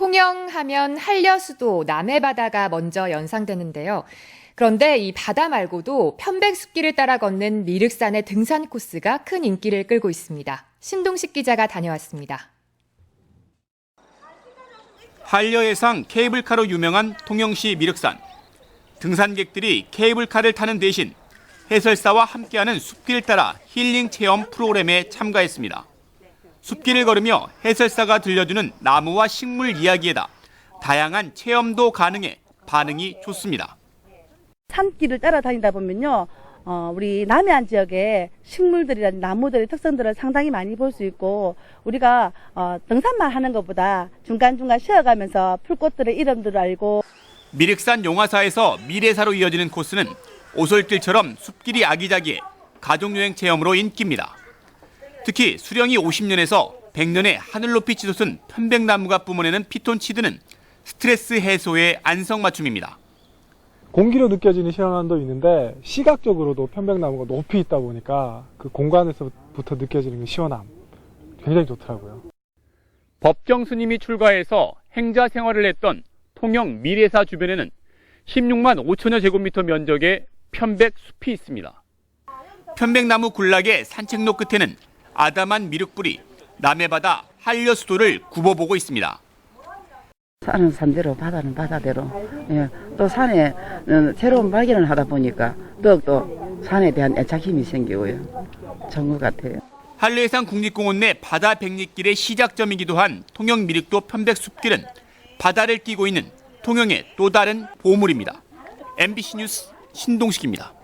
통영하면 한려수도 남해바다가 먼저 연상되는데요. 그런데 이 바다 말고도 편백숲길을 따라 걷는 미륵산의 등산 코스가 큰 인기를 끌고 있습니다. 신동식 기자가 다녀왔습니다. 한려해상 케이블카로 유명한 통영시 미륵산. 등산객들이 케이블카를 타는 대신 해설사와 함께하는 숲길을 따라 힐링 체험 프로그램에 참가했습니다. 숲길을 걸으며 해설사가 들려주는 나무와 식물 이야기에다 다양한 체험도 가능해 반응이 좋습니다. 산길을 따라다니다 보면요, 어, 우리 남해안 지역의 식물들이나 나무들의 특성들을 상당히 많이 볼 수 있고, 우리가 어, 등산만 하는 것보다 중간중간 쉬어가면서 풀꽃들의 이름들을 알고, 미륵산 용화사에서 미래사로 이어지는 코스는 오솔길처럼 숲길이 아기자기해 가족여행 체험으로 인기입니다. 특히 수령이 50년에서 100년의 하늘 높이 치솟은 편백나무가 뿜어내는 피톤치드는 스트레스 해소의 안성맞춤입니다. 공기로 느껴지는 시원함도 있는데 시각적으로도 편백나무가 높이 있다 보니까 그 공간에서부터 느껴지는 그 시원함 굉장히 좋더라고요. 법정 스님이 출가해서 행자 생활을 했던 통영 미래사 주변에는 16만 5천여 제곱미터 면적의 편백 숲이 있습니다. 편백나무 군락의 산책로 끝에는 아담한 미륵불이 남해 바다 한려수도를 굽어보고 있습니다. 산은 산대로 바다는 바다대로 예, 또 산에 어, 새로운 발견을 하다 보니까 더욱더 산에 대한 애착 힘이 생기고요 좋은 것 같아요. 한려해상 국립공원 내 바다 백리길의 시작점이기도 한 통영 미륵도 편백숲길은 바다를 끼고 있는 통영의 또 다른 보물입니다. MBC 뉴스 신동식입니다.